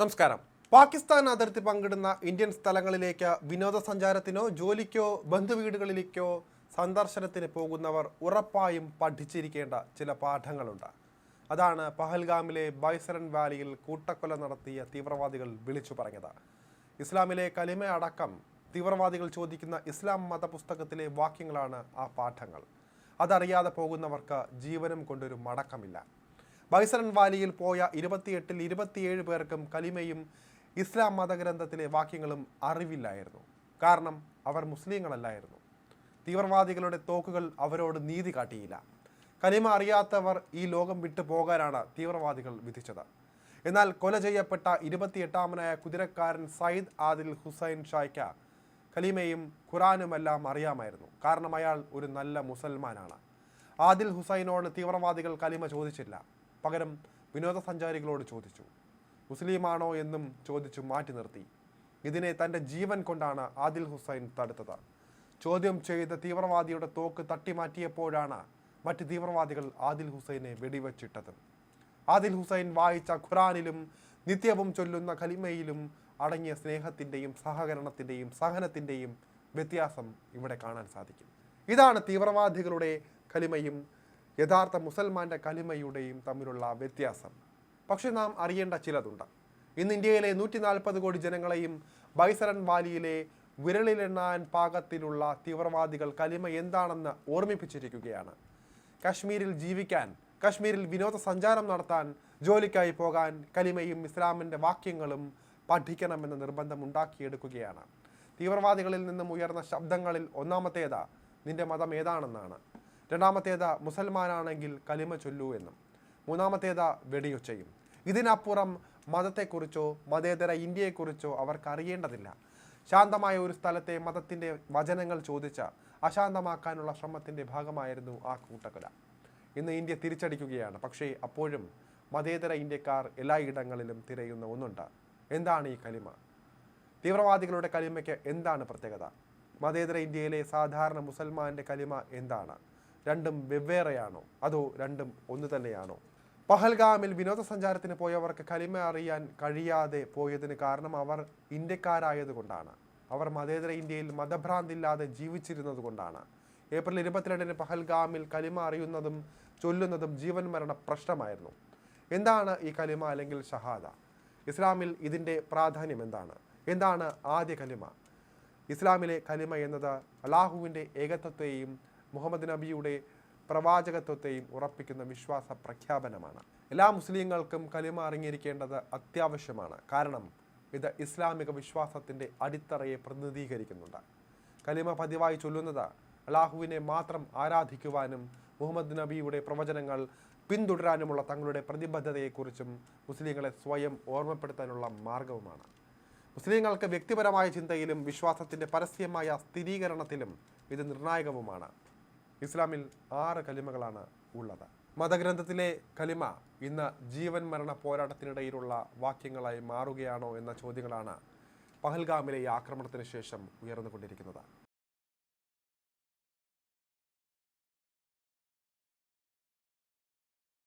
നമസ്കാരം. പാകിസ്ഥാൻ അതിർത്തി പങ്കിടുന്ന ഇന്ത്യൻ സ്ഥലങ്ങളിലേക്ക് വിനോദസഞ്ചാരത്തിനോ ജോലിക്കോ ബന്ധുവീടുകളിലേക്കോ സന്ദർശനത്തിന് പോകുന്നവർ ഉറപ്പായും പഠിച്ചിരിക്കേണ്ട ചില പാഠങ്ങളുണ്ട്. അതാണ് പഹൽഗാമിലെ ബൈസരൻ വാലിയിൽ കൂട്ടക്കൊല നടത്തിയ തീവ്രവാദികൾ വിളിച്ചു പറഞ്ഞത്. ഇസ്ലാമിലെ കലിമ അടക്കം തീവ്രവാദികൾ ചോദിക്കുന്ന ഇസ്ലാം മതപുസ്തകത്തിലെ വാക്യങ്ങളാണ് ആ പാഠങ്ങൾ. അതറിയാതെ പോകുന്നവർക്ക് ജീവനും കൊണ്ടൊരു മടക്കമില്ല. ബൈസറൻ വാലിയിൽ പോയ ഇരുപത്തിയെട്ടിൽ ഇരുപത്തിയേഴ് പേർക്കും കലിമയും ഇസ്ലാം മതഗ്രന്ഥത്തിലെ വാക്യങ്ങളും അറിവില്ലായിരുന്നു. കാരണം അവർ മുസ്ലിങ്ങളല്ലായിരുന്നു. തീവ്രവാദികളുടെ തോക്കുകൾ അവരോട് നീതി കാട്ടിയില്ല. കലിമ അറിയാത്തവർ ഈ ലോകം വിട്ടു പോകാനാണ് തീവ്രവാദികൾ വിധിച്ചത്. എന്നാൽ കൊല ചെയ്യപ്പെട്ട ഇരുപത്തിയെട്ടാമനായ കുതിരക്കാരൻ സയ്യിദ് ആദിൽ ഹുസൈൻ ഷായ്ക്ക കലിമയും ഖുറാനുമെല്ലാം അറിയാമായിരുന്നു. കാരണം അയാൾ ഒരു നല്ല മുസൽമാനാണ്. ആദിൽ ഹുസൈനോട് തീവ്രവാദികൾ കലിമ ചോദിച്ചില്ല. പകരം വിനോദസഞ്ചാരികളോട് ചോദിച്ചു. മുസ്ലിമാണോ എന്നും ചോദിച്ചു മാറ്റി നിർത്തി. ഇതിനെ തന്റെ ജീവൻ കൊണ്ടാണ് ആദിൽ ഹുസൈൻ തടുത്തത്. ചോദ്യം ചെയ്ത തീവ്രവാദിയുടെ തോക്ക് തട്ടിമാറ്റിയപ്പോഴാണ് മറ്റ് തീവ്രവാദികൾ ആദിൽ ഹുസൈനെ വെടിവെച്ചിട്ടത്. ആദിൽ ഹുസൈൻ വായിച്ച ഖുറാനിലും നിത്യവും ചൊല്ലുന്ന കലിമയിലും അടങ്ങിയ സ്നേഹത്തിന്റെയും സഹകരണത്തിന്റെയും സഹനത്തിന്റെയും വ്യത്യാസം ഇവിടെ കാണാൻ സാധിക്കും. ഇതാണ് തീവ്രവാദികളുടെ കലിമയും യഥാർത്ഥ മുസൽമാന്റെ കലിമയുടെയും തമ്മിലുള്ള വ്യത്യാസം. പക്ഷെ നാം അറിയേണ്ട ചിലതുണ്ട്. ഇന്ന് ഇന്ത്യയിലെ നൂറ്റി നാൽപ്പത് കോടി ജനങ്ങളെയും ബൈസറൻ വാലിയിലെ വിരളിലെണ്ണാൻ പാകത്തിലുള്ള തീവ്രവാദികൾ കലിമ എന്താണെന്ന് ഓർമ്മിപ്പിച്ചിരിക്കുകയാണ്. കശ്മീരിൽ ജീവിക്കാൻ കശ്മീരിൽ വിനോദസഞ്ചാരം നടത്താൻ ജോലിക്കായി പോകാൻ കലിമയും ഇസ്ലാമിന്റെ വാക്യങ്ങളും പഠിക്കണമെന്ന നിർബന്ധം ഉണ്ടാക്കിയെടുക്കുകയാണ്. തീവ്രവാദികളിൽ നിന്നും ഉയർന്ന ശബ്ദങ്ങളിൽ ഒന്നാമത്തേതാ നിന്റെ മതം ഏതാണെന്നാണ്. രണ്ടാമത്തേത് മുസൽമാനാണെങ്കിൽ കലിമ ചൊല്ലൂ എന്നും മൂന്നാമത്തേത് വെടിയുച്ചയും. ഇതിനപ്പുറം മതത്തെക്കുറിച്ചോ മതേതര ഇന്ത്യയെക്കുറിച്ചോ അവർക്ക് അറിയേണ്ടതില്ല ശാന്തമായ ഒരു സ്ഥലത്തെ മതത്തിന്റെ വചനങ്ങൾ ചോദിച്ച അശാന്തമാക്കാനുള്ള ശ്രമത്തിന്റെ ഭാഗമായിരുന്നു ആ കൂട്ടക്കൊല. ഇന്ന് ഇന്ത്യ തിരിച്ചടിക്കുകയാണ്. പക്ഷേ അപ്പോഴും മതേതര ഇന്ത്യക്കാർ എല്ലായിടങ്ങളിലും തിരയുന്ന ഒന്നുണ്ട്. എന്താണ് ഈ കലിമ? തീവ്രവാദികളുടെ കലിമയ്ക്ക് എന്താണ് പ്രത്യേകത? മതേതര ഇന്ത്യയിലെ സാധാരണ മുസൽമാന്റെ കലിമ എന്താണ്? രണ്ടും വെവ്വേറെയാണോ? അതോ രണ്ടും ഒന്ന് തന്നെയാണോ? പഹൽഗാമിൽ വിനോദസഞ്ചാരത്തിന് പോയവർക്ക് കലിമ അറിയാൻ കഴിയാതെ പോയതിന് കാരണം അവർ ഇന്ത്യക്കാരായതുകൊണ്ടാണ് അവർ മതേതര ഇന്ത്യയിൽ മതഭ്രാന്തില്ലാതെ ജീവിച്ചിരുന്നത് കൊണ്ടാണ്. ഏപ്രിൽ ഇരുപത്തിരണ്ടിന് പഹൽഗാമിൽ കലിമ അറിയുന്നതും ചൊല്ലുന്നതും ജീവൻ മരണ പ്രശ്നമായിരുന്നു. എന്താണ് ഈ കലിമ അല്ലെങ്കിൽ ഷഹാദ? ഇസ്ലാമിൽ ഇതിന്റെ പ്രാധാന്യം എന്താണ്? എന്താണ് ആദ്യ കലിമ? ഇസ്ലാമിലെ കലിമ എന്നത് അള്ളാഹുവിന്റെ ഏകത്വത്തെയും മുഹമ്മദ് നബിയുടെ പ്രവാചകത്വത്തെയും ഉറപ്പിക്കുന്ന വിശ്വാസ പ്രഖ്യാപനമാണ്. എല്ലാ മുസ്ലിങ്ങൾക്കും കലിമ അറിഞ്ഞിരിക്കേണ്ടത് അത്യാവശ്യമാണ്. കാരണം ഇത് ഇസ്ലാമിക വിശ്വാസത്തിന്റെ അടിത്തറയെ പ്രതിനിധീകരിക്കുന്നുണ്ട്. കലിമ പതിവായി ചൊല്ലുന്നത് അള്ളാഹുവിനെ മാത്രം ആരാധിക്കുവാനും മുഹമ്മദ് നബിയുടെ പ്രവചനങ്ങൾ പിന്തുടരാനുമുള്ള തങ്ങളുടെ പ്രതിബദ്ധതയെക്കുറിച്ചും മുസ്ലിങ്ങളെ സ്വയം ഓർമ്മപ്പെടുത്താനുള്ള മാർഗവുമാണ്. മുസ്ലിങ്ങൾക്ക് വ്യക്തിപരമായ ചിന്തയിലും വിശ്വാസത്തിന്റെ പരസ്യമായ സ്ഥിരീകരണത്തിലും ഇത് നിർണായകവുമാണ്. ഇസ്ലാമിൽ ആറ് കലിമകളാണ് ഉള്ളത്. മതഗ്രന്ഥത്തിലെ കലിമ ഇന്ന് ജീവൻ മരണ പോരാട്ടത്തിനിടയിലുള്ള വാക്യങ്ങളായി മാറുകയാണോ എന്ന ചോദ്യങ്ങളാണ് പഹൽഗാമിലെ ഈ ആക്രമണത്തിന് ശേഷം ഉയർന്നുകൊണ്ടിരിക്കുന്നത്.